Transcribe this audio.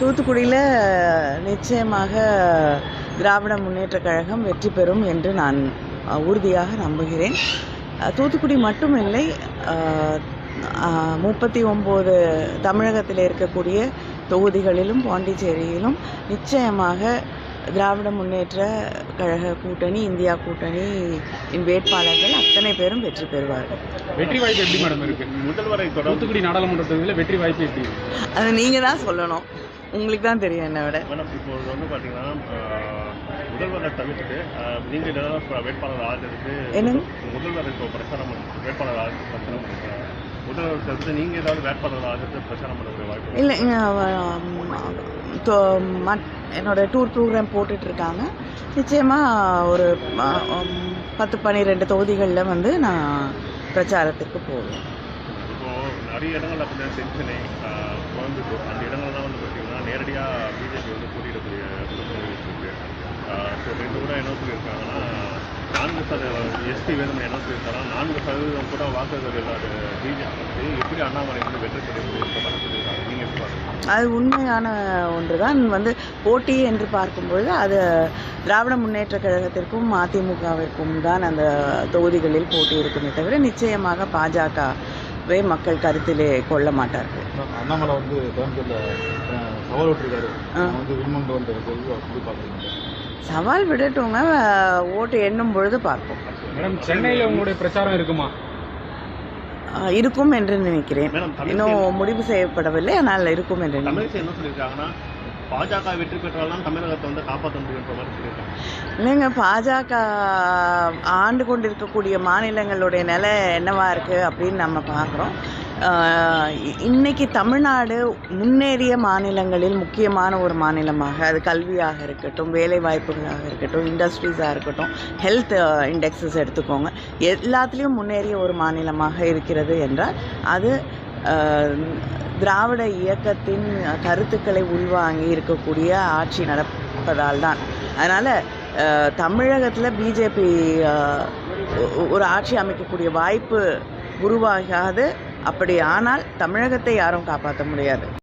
தூத்துக்குடியில் நிச்சயமாக திராவிட முன்னேற்றக் கழகம் வெற்றி பெறும் என்று நான் உறுதியாக நம்புகிறேன். தூத்துக்குடி மட்டுமில்லை முப்பத்தி ஒம்பது தமிழகத்தில் இருக்கக்கூடிய தொகுதிகளிலும் பாண்டிச்சேரியிலும் நிச்சயமாக திராவிட முன்னேற்ற கழக கூட்டணி இந்தியா கூட்டணி வேட்பாளர்கள் அத்தனை பேரும் வெற்றி பெறுவார்கள். வெற்றி வாய்ப்பு எப்படி மேடம் இருக்கு? முதல்வரை தூத்துக்குடி நாடாளுமன்ற தொகுதியில் வெற்றி வாய்ப்பு எப்படி இருக்கு? அது நீங்கள் தான் சொல்லணும். உங்களுக்கு தான் தெரியும் என்னை விட. மேடம் இப்போ வந்து பார்த்தீங்கன்னா முதல்வரை தவிர்த்துட்டு ஆஹ், நீங்க ஏதாவது வேட்பாளர் ஆதரித்து? முதல்வர் இப்போ பிரச்சாரம் வேட்பாளர் ஆதரித்து பிரச்சாரம் பண்ணுறாங்க முதல்வர் தவிர்த்து நீங்க ஏதாவது வேட்பாளர் ஆதரித்து பிரச்சாரம் பண்ணக்கூடிய வாய்ப்பு இல்லை என்னோட டூர் ப்ரோக்ராம் போட்டுட்டு இருக்காங்க நிச்சயமாக ஒரு பத்து பன்னிரெண்டு தொகுதிகளில் வந்து நான் பிரச்சாரத்துக்கு போவேன். நிறைய கோயம்புத்தூர் அந்த இடங்கள்லாம் வந்து பார்த்தீங்கன்னா நேரடியாக பிஜேபி வந்து போட்டியிடக்கூடிய சூழ்நிலை இருக்கு. ஸோ ரெண்டு கூட என்ன சொல்லியிருக்காங்கன்னா நான்கு சதவீதம் எஸ்டி வேணும் என்ன சொல்லியிருக்காங்கன்னா நான்கு சதவீதம் கூட வாக்குகள் இல்லாத பிஜேபி எப்படி அண்ணாமலை வந்து வெற்றி பெற முடியும் மாதிரி சொல்லியிருக்காங்க நீங்கள் எப்படி பார்க்குறீங்க? அது உண்மையான ஒன்று தான் வந்து போட்டி என்று பார்க்கும்பொழுது அது திராவிட முன்னேற்ற கழகத்திற்கும் அதிமுகவிற்கும் தான் அந்த தொகுதிகளில் போட்டி இருக்குமே தவிர நிச்சயமாக பாஜகவை மக்கள் கருத்திலே கொள்ள மாட்டார்கள். அண்ணாமலை வந்து கோயம்புத்தூர்ல சவால் விட்டுருக்காரு. வந்து விரும்பம் வந்து அப்படி பார்க்குறீங்க? சவால் விடட்டுங்க ஓட்டு எண்ணும் பொழுது பார்ப்போம். மேடம் சென்னையில் உங்களுடைய பிரச்சாரம் இருக்குமா? இருக்கும் என்று நினைக்கிறேன். இன்னும் முடிவு செய்யப்படவில்லை ஆனால் இருக்கும் என்று நினைக்கிறேன். தமிழிசை என்ன சொல்லியிருக்காங்கன்னா பாஜக வெற்றி பெற்றால்தான் தமிழகத்தை வந்து காப்பாற்ற முடியுன்ற மாதிரி சொல்லியிருக்காங்க. இல்லைங்க பாஜக ஆண்டு கொண்டிருக்கக்கூடிய மாநிலங்களுடைய நிலை என்னவா இருக்கு அப்படின்னு நம்ம பார்க்குறோம். இன்னைக்கு தமிழ்நாடு முன்னேறிய மாநிலங்களில் முக்கியமான ஒரு மாநிலமாக அது கல்வியாக இருக்கட்டும் வேலை வாய்ப்புகளாக இருக்கட்டும் இண்டஸ்ட்ரீஸாக இருக்கட்டும் ஹெல்த் இண்டெக்ஸஸ் எடுத்துக்கோங்க. எல்லாத்துலேயும் முன்னேறிய ஒரு மாநிலமாக இருக்கிறது என்றால் அது திராவிட இயக்கத்தின் கருத்துக்களை உள்வாங்கி இருக்கக்கூடிய ஆட்சி நடப்பதால் தான் அதனால் தமிழகத்தில் பிஜேபி ஒரு ஆட்சி அமைக்கக்கூடிய வாய்ப்பு உருவாகாது. அப்படி ஆனால் தமிழகத்தை யாரும் காப்பாற்ற முடியாது.